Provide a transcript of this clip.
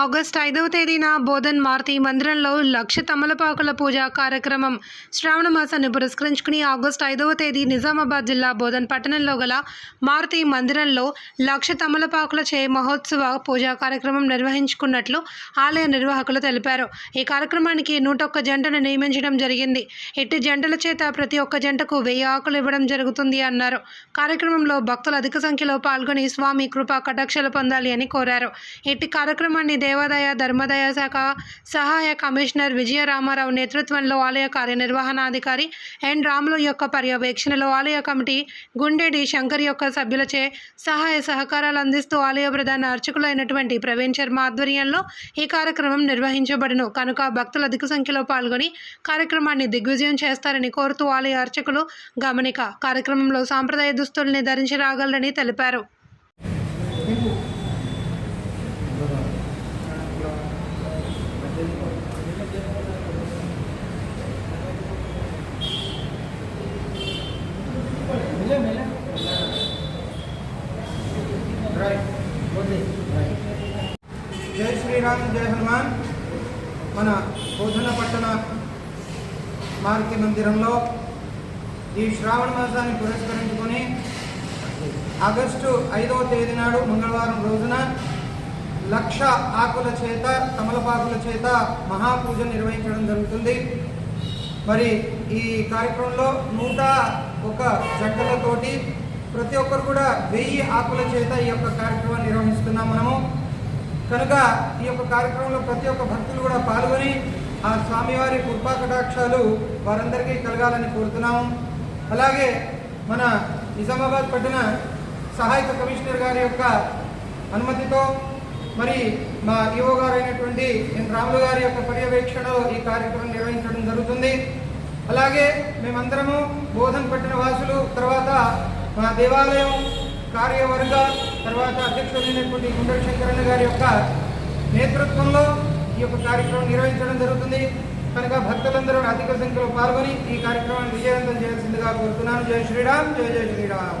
August ఐదవ తేదీన బోధన్ మారుతి మందిరంలో లక్ష తమలపాకుల పూజ కార్యక్రమం శ్రావణ మాసాన్ని పురస్కరించుకుని ఆగస్టు ఐదవ తేదీ నిజామాబాద్ జిల్లా బోధన్ పట్టణంలో గల మారుతి మందిరంలో లక్ష తమలపాకుల చే మహోత్సవ పూజా కార్యక్రమం నిర్వహించుకున్నట్లు ఆలయ నిర్వాహకులు తెలిపారు. ఈ కార్యక్రమానికి నూట ఒక్క జంటను నియమించడం జరిగింది. ఎట్టి జంటల చేత ప్రతి ఒక్క జంటకు వెయ్యి ఆకులు ఇవ్వడం జరుగుతుంది అన్నారు. కార్యక్రమంలో భక్తులు అధిక సంఖ్యలో పాల్గొని స్వామి కృపా కటాక్షలు పొందాలి అని కోరారు. ఎట్టి కార్యక్రమాన్ని దేవాదాయ ధర్మదాయ శాఖ సహాయ కమిషనర్ విజయ రామారావు నేతృత్వంలో ఆలయ కార్యనిర్వహణాధికారి ఎన్. రాములు యొక్క పర్యవేక్షణలో ఆలయ కమిటీ గుండెడి శంకర్ యొక్క సభ్యులచే సహాయ సహకారాలు అందిస్తూ ఆలయ ప్రధాన అర్చకులైనటువంటి ప్రవీణ్ శర్మ ఆధ్వర్యంలో ఈ కార్యక్రమం నిర్వహించబడును. కనుక భక్తులు అధిక సంఖ్యలో పాల్గొని కార్యక్రమాన్ని దిగ్విజయం చేస్తారని కోరుతూ ఆలయ అర్చకులు గమనిక. కార్యక్రమంలో సాంప్రదాయ దుస్తుల్ని ధరించి రాగలరని తెలిపారు. జై శ్రీరామ్ జై హనుమాన్. మన బోధన పట్టణ మారుతి మందిరంలో ఈ శ్రావణ మాసాన్ని పురస్కరించుకొని ఆగస్టు ఐదవ తేదీ నాడు మంగళవారం రోజున లక్ష ఆకుల చేత తమలపాకుల చేత మహాపూజ నిర్వహించడం జరుగుతుంది. మరి ఈ కార్యక్రమంలో నూట ఒక జంటలతోటి ప్రతి ఒక్కరు కూడా వెయ్యి ఆకుల చేత ఈ యొక్క కార్యక్రమాన్ని నిర్వహిస్తున్నాం మనము. కనుక ఈ యొక్క కార్యక్రమంలో ప్రతి ఒక్క భక్తులు కూడా పాల్గొని ఆ స్వామివారి కృపా కటాక్షాలు వారందరికీ కలగాలని కోరుతున్నాము అలాగే మన నిజామాబాద్ పట్టణ సహాయక కమిషనర్ గారి యొక్క అనుమతితో మరి మా ఈఓ గారు అయినటువంటి ఎన్ రాములు గారి యొక్క పర్యవేక్షణలో ఈ కార్యక్రమం నిర్వహించడం జరుగుతుంది. అలాగే మేమందరము బోధన్ పట్టణ వాసులు మా దేవాలయం కార్యవర్గ తర్వాత అధ్యక్షుడైనటువంటి గుండె శంకరణ గారి యొక్క నేతృత్వంలో ఈ యొక్క కార్యక్రమం నిర్వహించడం జరుగుతుంది. కనుక భక్తులందరూ అధిక సంఖ్యలో పాల్గొని ఈ కార్యక్రమాన్ని విజయవంతం చేయాల్సిందిగా కోరుతున్నాను. జై శ్రీరామ్ జయ జై శ్రీరామ్.